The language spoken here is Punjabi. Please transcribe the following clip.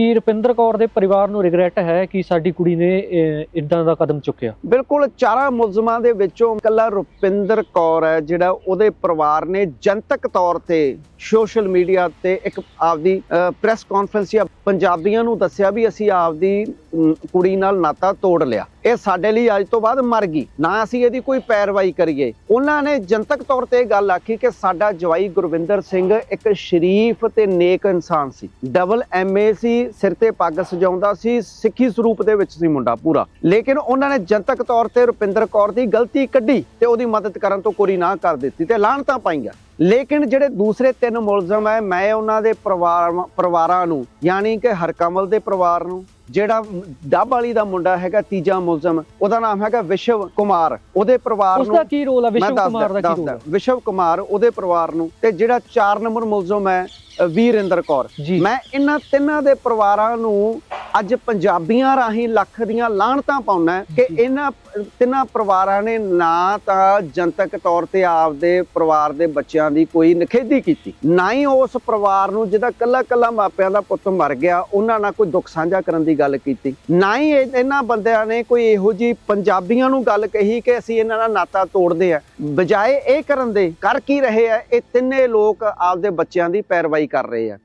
ਕੀ ਰੁਪਿੰਦਰ ਕੌਰ ਦੇ ਪਰਿਵਾਰ ਨੂੰ ਰਿਗਰੈਟ ਹੈ ਕਿ ਸਾਡੀ ਕੁੜੀ ਨੇ ਇਦਾਂ ਦਾ ਕਦਮ ਚੁੱਕਿਆ? ਬਿਲਕੁਲ, ਚਾਰਾਂ ਮੁਲਜ਼ਮਾਂ ਦੇ ਵਿੱਚੋਂ ਇਕੱਲਾ ਰੁਪਿੰਦਰ ਕੌਰ ਹੈ, ਜਿਹੜਾ ਉਹਦੇ ਪਰਿਵਾਰ ਨੇ ਜਨਤਕ ਤੌਰ ਤੇ ਸੋਸ਼ਲ ਮੀਡੀਆ ਤੇ ਇੱਕ ਆਪਦੀ ਪ੍ਰੈਸ ਕਾਨਫਰੰਸ ਜਾਂ ਪੰਜਾਬੀਆਂ ਨੂੰ ਦੱਸਿਆ ਵੀ ਅਸੀਂ ਆਪਦੀ ਕੁੜੀ ਨਾਲ ਨਾਤਾ ਤੋੜ ਲਿਆ। ਇਹ ਸਾਡੇ ਲਈ ਅੱਜ ਤੋਂ ਬਾਅਦ ਮਰ ਗਈ। ਨਾ ਅਸੀਂ ਇਹਦੀ ਕੋਈ ਪੈਰਵਾਈ ਕਰੀਏ। ਉਹਨਾਂ ਨੇ ਜਨਤਕ ਤੌਰ ਤੇ ਇਹ ਗੱਲ ਆਖੀ ਕਿ ਸਾਡਾ ਜਵਾਈ ਗੁਰਵਿੰਦਰ ਸਿੰਘ ਇੱਕ ਸ਼ਰੀਫ ਤੇ ਨੇਕ ਇਨਸਾਨ ਸੀ। ਡਬਲ ਐਮਏ ਸੀ, ਸਿਰ ਤੇ ਪੱਗ ਸਜਾਉਂਦਾ ਸੀ, ਸਿੱਖੀ ਸਰੂਪ ਦੇ ਵਿੱਚ ਸੀ ਮੁੰਡਾ ਪੂਰਾ। ਲੇਕਿਨ ਉਹਨਾਂ ਨੇ ਜਨਤਕ ਤੌਰ ਤੇ ਰੁਪਿੰਦਰ ਕੌਰ ਦੀ ਗਲਤੀ ਕੱਢੀ ਤੇ ਉਹਦੀ ਮਦਦ ਕਰਨ ਤੋਂ ਕੋਰੀ ਨਾ ਕਰ ਦਿੱਤੀ ਤੇ ਲਾਹਣਤਾਂ ਪਾਈਆਂ। ਲੇਕਿਨ ਜਿਹੜੇ ਦੂਸਰੇ ਤਿੰਨ ਮੁਲਜ਼ਮ ਹੈ ਮੈਂ ਉਹਨਾਂ ਦੇ ਪਰਿਵਾਰ ਪਰਿਵਾਰਾਂ ਨੂੰ ਯਾਨੀ ਕਿ ਹਰਕਮਲ ਦੇ ਪਰਿਵਾਰ ਨੂੰ ਜਿਹੜਾ ਡੱਬ ਵਾਲੀ ਦਾ ਮੁੰਡਾ ਹੈਗਾ ਤੀਜਾ ਮੁਲਜ਼ਮ ਉਹਦਾ ਨਾਮ ਹੈਗਾ ਵਿਸ਼ਵ ਕੁਮਾਰ। ਉਹਦੇ ਪਰਿਵਾਰ ਨੂੰ ਦਾ ਕੀ ਰੋਲ ਹੈ ਵਿਸ਼ਵ ਕੁਮਾਰ ਦਾ ਕੀ ਰੋਲ ਹੈ ਵਿਸ਼ਵ ਕੁਮਾਰ ਉਹਦੇ ਪਰਿਵਾਰ ਨੂੰ ਤੇ ਜਿਹੜਾ 4 ਨੰਬਰ ਮੁਲਜ਼ਮ ਹੈ ਵੀਰਿੰਦਰ ਕੌਰ। ਮੈਂ ਇਹਨਾਂ ਤਿੰਨਾਂ ਦੇ ਪਰਿਵਾਰਾਂ ਨੂੰ ਅੱਜ ਪੰਜਾਬੀਆਂ ਰਾਹੀਂ ਲੱਖ ਦੀਆਂ ਲਾਹਣਤਾਂ ਪਾਉਣਾ ਕਿ। ਇਹਨਾਂ ਤਿੰਨਾਂ ਪਰਿਵਾਰਾਂ ਨੇ ਨਾ ਤਾਂ ਜਨਤਕ ਤੌਰ ਤੇ ਆਪਦੇ ਪਰਿਵਾਰ ਦੇ ਬੱਚਿਆਂ ਦੀ ਕੋਈ ਨਖੇਦੀ ਕੀਤੀ ਨਾ ਹੀ ਉਸ ਪਰਿਵਾਰ ਨੂੰ ਜਿਹਦਾ ਕੱਲਾ ਕੱਲਾ ਮਾਪਿਆਂ ਦਾ ਪੁੱਤ ਮਰ ਗਿਆ ਉਹਨਾਂ ਨਾਲ ਕੋਈ ਦੁੱਖ ਸਾਂਝਾ ਕਰਨ ਦੀ ਗੱਲ ਕੀਤੀ। ਨਾ ਹੀ ਇਹ- ਇਹਨਾਂ ਬੰਦਿਆਂ ਨੇ ਕੋਈ ਇਹੋ ਜੀ ਪੰਜਾਬੀਆਂ ਨੂੰ ਗੱਲ ਕਹੀ ਕਿ ਅਸੀਂ ਇਹਨਾਂ ਨਾਲ ਨਾਤਾ ਤੋੜਦੇ ਆ ਬਜਾਏ ਇਹ ਕਰਨ ਦੇ ਕਰ ਕੀ ਰਹੇ ਆ ਇਹ ਤਿੰਨੇ ਲੋਕ ਆਪਦੇ ਬੱਚਿਆਂ ਦੀ ਪੈਰਵਾਈ ਕਰ ਰਹੇ ਆ।